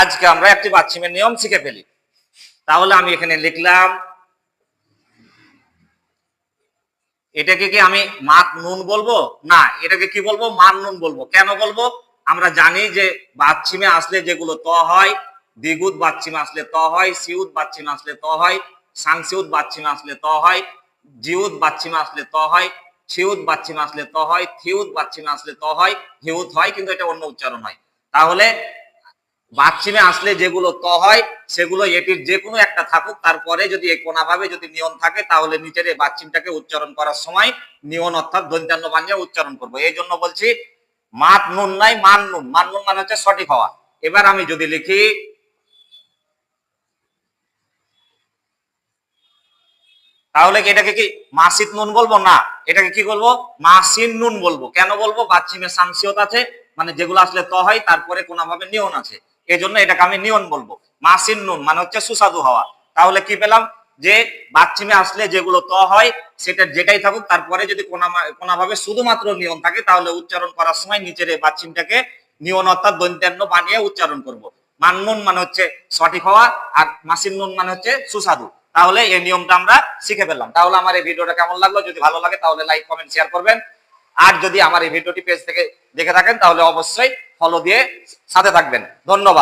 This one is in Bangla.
আজকে আমরা একটি বাচ্চিমের নিয়ম শিখে ফেলি। তাহলে আমি এখানে লিখলাম, এটাকে কি আমি মাত নুন বলব? না, এটাকে কি বলব? মান নুন বলব। কেন বলব? আমরা জানি যে বাচ্চিমে আসলে যেগুলো ত হয় দ্বিগুত বাচ্চিমে আসলে ত হয়, সিউদ বাচ্চিমে আসলে ত হয় সাংসিউত বাচ্চিমে আসলে ত হয়, জিউদ বাচ্চিমে আসলে ত হয় ছিউত বাচ্চিমে আসলে ত হয়, থিউদ বাচ্চিমে আসলে ত হয় হিউত হয়, কিন্তু এটা অন্য উচ্চারণ হয়। তাহলে বাচ্চিমে আসলে যেগুলো ত হয়, সেগুলো এটির যে কোনো একটা থাকুক। তারপরে যদি কোনাভাবে যদি নিয়ন থাকে, তাহলে নিচের এই বাচ্চিমটাকে উচ্চারণ করার সময় নিয়ন অর্থাৎ দন্তান্ন বানিয়ে উচ্চারণ করব। এই জন্য বলছি, মাত নুন নাই, মান নুন। মান নুন মানে হচ্ছে সঠিক হওয়া। এবার আমি যদি লিখি, তাহলে এটাকে কি মাসিদ নুন বলব? না, এটাকে কি বলব? মাসিন নুন বলব। কেন বলব? বাচ্চিমে সাংসিয়ত আছে মানে যেগুলো আসলে ত হয়, তারপরে কোনোভাবে নিয়ন আছে। এই জন্য এটাকে আমি নিয়ন বলব। মাসিন নুন মানে হচ্ছে সুস্বাদু হওয়া। তাহলে কি পেলাম? যে বাচ্চিমে আসলে যেগুলো ত হয়, সেটা যেটাই থাকুক, তারপরে যদি কোনোভাবে শুধুমাত্র নিয়ন থাকে, তাহলে উচ্চারণ করার সময় নিচের এই বাচ্চিমটাকে নিয়ন অর্থাৎ দন্তান্ন বানিয়ে উচ্চারণ করব। মান্নুন মানে হচ্ছে সঠিক হওয়া, আর মাসিন নুন মানে হচ্ছে সুস্বাদু। তাহলে এই নিয়মটা আমরা শিখে ফেললাম। তাহলে আমার এই ভিডিওটা কেমন লাগল? যদি ভালো লাগে, তাহলে লাইক, কমেন্ট শেয়ার করবেন। আর যদি আমার এই ভিডিওটি পেজ থেকে দেখে থাকেন, তাহলে অবশ্যই ফলো দিয়ে সাথে থাকবেন। ধন্যবাদ।